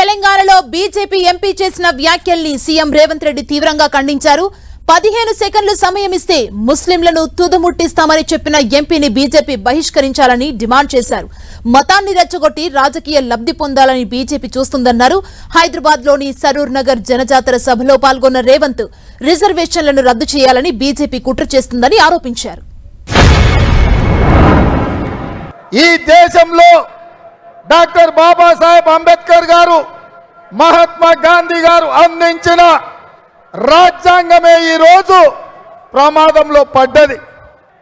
తెలంగాణలో BJP MP చేసిన వ్యాఖ్యల్ని CM Revanth Reddy తీవ్రంగా ఖండించారు. పదిహేను సెకండ్లు సమయం ఇస్తే ముస్లింలను తుదముట్టిస్తామని చెప్పిన ఎంపీని బీజేపీ బహిష్కరించాలని డిమాండ్ చేశారు. మతాన్ని రెచ్చగొట్టి రాజకీయ లబ్ధి పొందాలని బీజేపీ చూస్తుందన్నారు. హైదరాబాద్లోని సరూర్ నగర్ జనజాతర సభలో పాల్గొన్న రేవంత్ రిజర్వేషన్లను రద్దు చేయాలని బీజేపీ కుట్ర చేస్తుందని ఆరోపించారు. ఈ దేశంలో డాక్టర్ బాబాసాహెబ్ అంబేద్కర్ గారు మహాత్మా గాంధీ గారు అందించిన రాజ్యాంగమే ఈరోజు ప్రమాదంలో పడ్డది.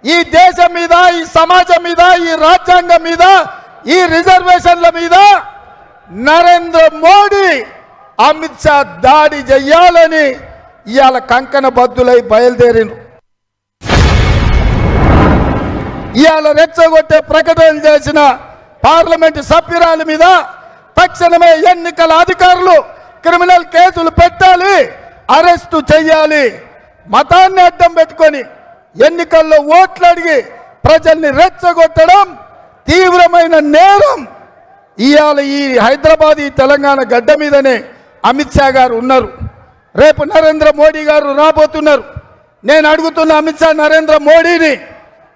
ఈ దేశం మీద ఈ సమాజం మీద ఈ రాజ్యాంగం మీద ఈ రిజర్వేషన్ల మీద నరేంద్ర మోడీ అమిత్ షా దాడి చెయ్యాలని ఇవాళ కంకణ బద్దులై బయలుదేరిను. ఇవాళ రెచ్చగొట్టే ప్రకటనలు చేసిన పార్లమెంటు సభ్యురాలి మీద తక్షణమే ఎన్నికల అధికారులు క్రిమినల్ కేసులు పెట్టాలి అరెస్టు చేయాలి మతాన్ని అడ్డం పెట్టుకొని ఎన్నికల్లో ఓట్లు అడిగి ప్రజల్ని రెచ్చగొట్టడం తీవ్రమైన నేరం. ఇవాళ ఈ హైదరాబాద్ ఈ తెలంగాణ గడ్డ మీదనే అమిత్ షా గారు ఉన్నారు. రేపు నరేంద్ర మోడీ గారు రాబోతున్నారు. నేను అడుగుతున్న అమిత్ షా నరేంద్ర మోడీని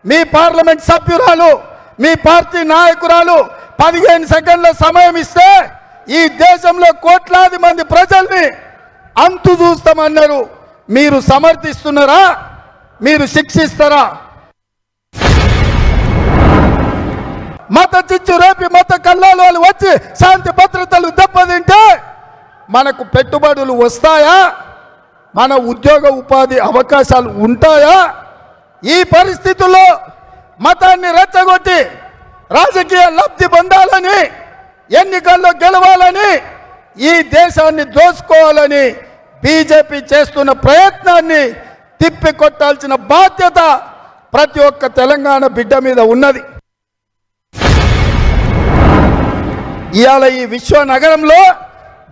మీ పార్లమెంట్ సభ్యురాలు మీ పార్టీ నాయకురాలు పదిహేను సెకండ్ల సమయం ఇస్తే ఈ దేశంలో కోట్లాది మంది ప్రజల్ని అంతు చూస్తామన్నారు. మీరు సమర్థిస్తున్నారా? మీరు శిక్షిస్తారా? మత చిచ్చు రేపి మత కల్లాలు వచ్చి శాంతి భద్రతలు దెబ్బతింటే మనకు పెట్టుబడులు వస్తాయా? మన ఉద్యోగ ఉపాధి అవకాశాలు ఉంటాయా? ఈ పరిస్థితుల్లో మతాన్ని రెచ్చగొట్టి రాజకీయ లబ్ధి పొందాలని ఎన్నికల్లో గెలవాలని ఈ దేశాన్ని దోసుకోవాలని బీజేపీ చేస్తున్న ప్రయత్నాన్ని తిప్పికొట్టాల్సిన బాధ్యత ప్రతి ఒక్క తెలంగాణ బిడ్డ మీద ఉన్నది. ఇవాళ ఈ విశ్వనగరంలో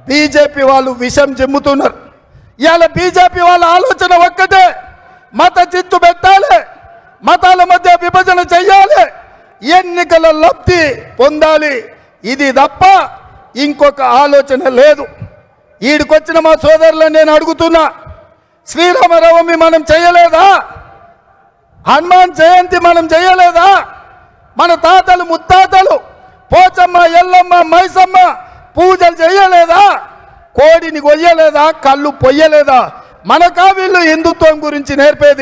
బీజేపీ వాళ్ళు విషం చెమ్ముతున్నారు. ఇవాళ బీజేపీ వాళ్ళ ఆలోచన ఒక్కటే మత చిత్తు పెట్టాలి. మతాల మధ్య విభజన చెయ్యాలి. ఎన్నికల లబ్ధి పొందాలి. ఇది తప్ప ఇంకొక ఆలోచన లేదు. ఈడికొచ్చిన మా సోదరులను నేను అడుగుతున్నా శ్రీరామనవమి మనం చేయలేదా? హనుమాన్ జయంతి మనం చేయలేదా? మన తాతలు ముత్తాతలు పోచమ్మ ఎల్లమ్మ మైసమ్మ పూజలు చేయలేదా? కోడిని కొయ్యలేదా? కళ్ళు పొయ్యలేదా? మనకా వీళ్ళు హిందుత్వం గురించి నేర్పేది?